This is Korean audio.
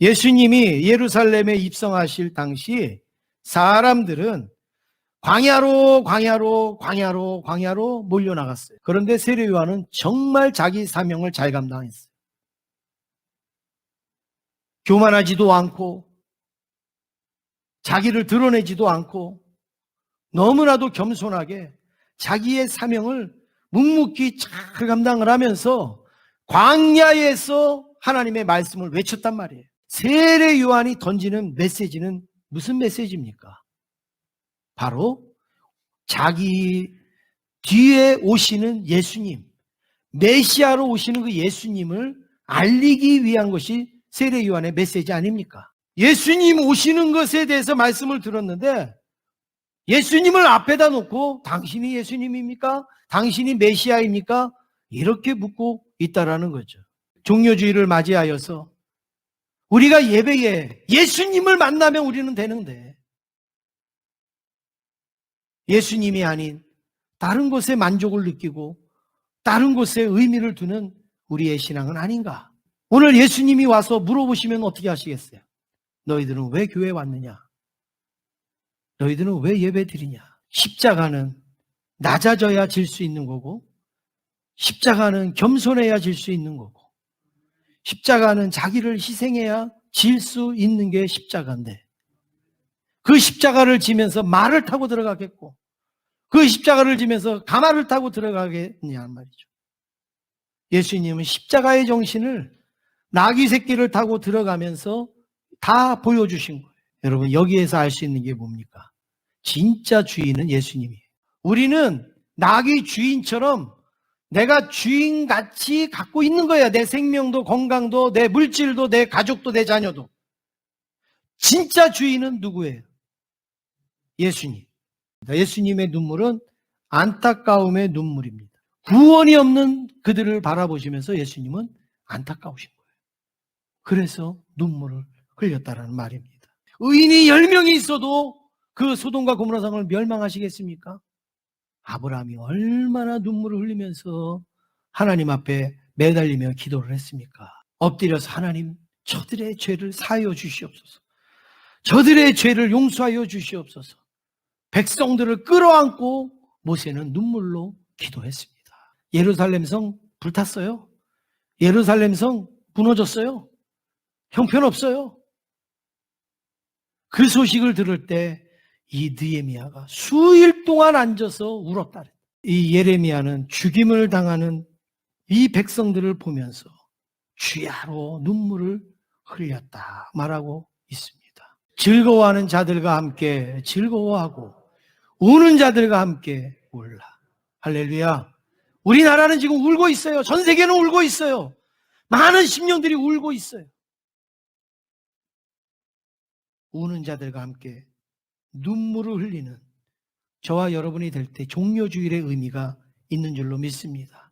예수님이 예루살렘에 입성하실 당시 사람들은 광야로 광야로 광야로 광야로 몰려나갔어요. 그런데 세례 요한은 정말 자기 사명을 잘 감당했어요. 교만하지도 않고 자기를 드러내지도 않고 너무나도 겸손하게 자기의 사명을 묵묵히 잘 감당을 하면서 광야에서 하나님의 말씀을 외쳤단 말이에요. 세례 요한이 던지는 메시지는 무슨 메시지입니까? 바로 자기 뒤에 오시는 예수님, 메시아로 오시는 그 예수님을 알리기 위한 것이 세례 요한의 메시지 아닙니까? 예수님 오시는 것에 대해서 말씀을 들었는데 예수님을 앞에다 놓고 당신이 예수님입니까? 당신이 메시아입니까? 이렇게 묻고 있다라는 거죠. 종료주의를 맞이하여서 우리가 예배에 예수님을 만나면 우리는 되는데 예수님이 아닌 다른 곳에 만족을 느끼고 다른 곳에 의미를 두는 우리의 신앙은 아닌가? 오늘 예수님이 와서 물어보시면 어떻게 하시겠어요? 너희들은 왜 교회 왔느냐? 너희들은 왜 예배 드리냐? 십자가는 낮아져야 질 수 있는 거고, 십자가는 겸손해야 질 수 있는 거고, 십자가는 자기를 희생해야 질 수 있는 게 십자가인데, 그 십자가를 지면서 말을 타고 들어가겠고, 그 십자가를 지면서 가마를 타고 들어가겠냐 말이죠. 예수님은 십자가의 정신을 나귀 새끼를 타고 들어가면서 다 보여주신 거예요. 여러분, 여기에서 알 수 있는 게 뭡니까? 진짜 주인은 예수님이에요. 우리는 나귀 주인처럼 내가 주인같이 갖고 있는 거야. 내 생명도 건강도 내 물질도 내 가족도 내 자녀도. 진짜 주인은 누구예요? 예수님. 예수님의 눈물은 안타까움의 눈물입니다. 구원이 없는 그들을 바라보시면서 예수님은 안타까우신 거예요. 그래서 눈물을 흘렸다라는 말입니다. 의인이 10명이 있어도 그 소돔과 고모라 성을 멸망하시겠습니까? 아브라함이 얼마나 눈물을 흘리면서 하나님 앞에 매달리며 기도를 했습니까? 엎드려서 하나님 저들의 죄를 사하여 주시옵소서. 저들의 죄를 용서하여 주시옵소서. 백성들을 끌어안고 모세는 눈물로 기도했습니다. 예루살렘 성 불탔어요. 예루살렘 성 무너졌어요. 형편없어요. 그 소식을 들을 때 이 느헤미야가 수일 동안 앉아서 울었다. 이 예레미야는 죽임을 당하는 이 백성들을 보면서 주야로 눈물을 흘렸다 말하고 있습니다. 즐거워하는 자들과 함께 즐거워하고 우는 자들과 함께 울라. 할렐루야. 우리나라는 지금 울고 있어요. 전 세계는 울고 있어요. 많은 심령들이 울고 있어요. 우는 자들과 함께 눈물을 흘리는 저와 여러분이 될 때 종료주일의 의미가 있는 줄로 믿습니다.